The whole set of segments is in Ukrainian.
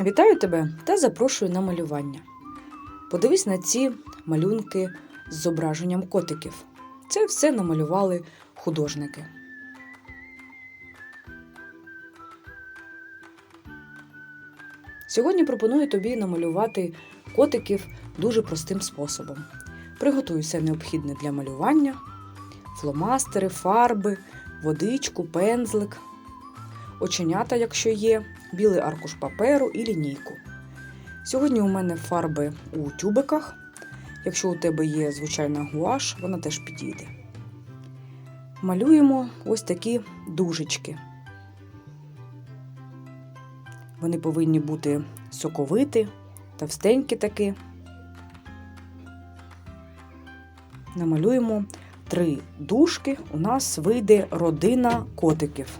Вітаю тебе та запрошую на малювання. Подивись на ці малюнки з зображенням котиків. Це все намалювали художники. Сьогодні пропоную тобі намалювати котиків дуже простим способом. Приготуй все необхідне для малювання: фломастери, фарби, водичку, пензлик, оченята, якщо є, білий аркуш паперу і лінійку. Сьогодні у мене фарби у тюбиках. Якщо у тебе є звичайна гуаш, вона теж підійде. Малюємо ось такі дужечки. Вони повинні бути соковиті, товстенькі такі. Намалюємо три дужки. У нас вийде родина котиків.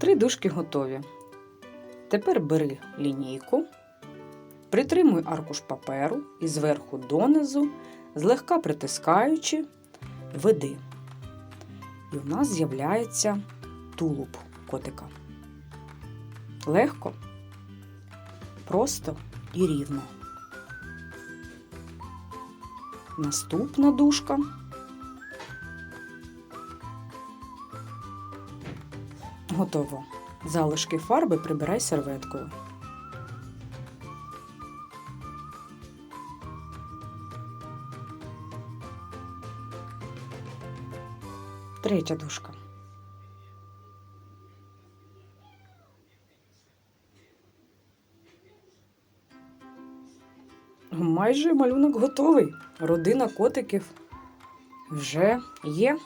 Три дужки готові. Тепер бери лінійку, притримуй аркуш паперу і зверху донизу, злегка притискаючи, веди. І в нас з'являється тулуб котика. Легко, просто і рівно. Наступна дужка. Готово. Залишки фарби прибирай серветкою. Третя дужка. Майже малюнок готовий. Родина котиків вже є.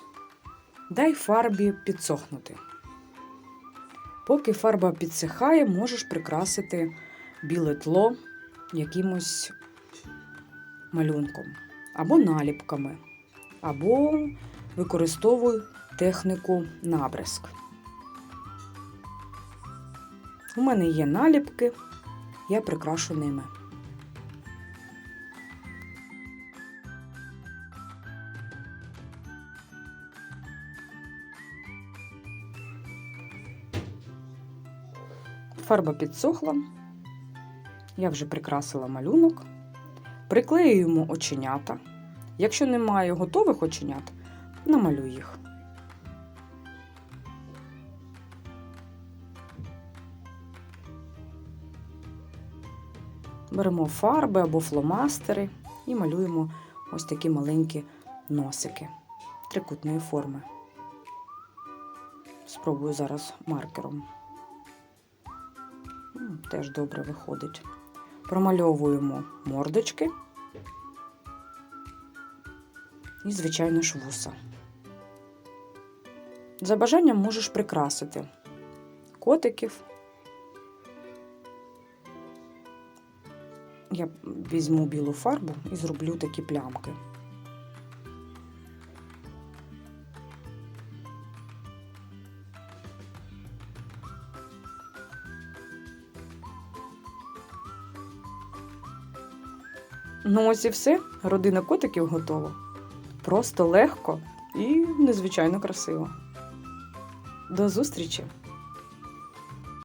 Дай фарбі підсохнути. Поки фарба підсихає, можеш прикрасити біле тло якимось малюнком, або наліпками, або використовуй техніку набризк. У мене є наліпки, я прикрашу ними. Фарба підсохла. Я вже прикрасила малюнок. Приклеюємо оченята. Якщо немає готових оченят, намалюй їх. Беремо фарби або фломастери і малюємо ось такі маленькі носики трикутної форми. Спробую зараз маркером. Теж добре виходить. Промальовуємо мордочки і, звичайно ж, вуса. За бажанням можеш прикрасити котиків. Я візьму білу фарбу і зроблю такі плямки. Ну, ось і все. Родина котиків готова. Просто легко і незвичайно красиво. До зустрічі!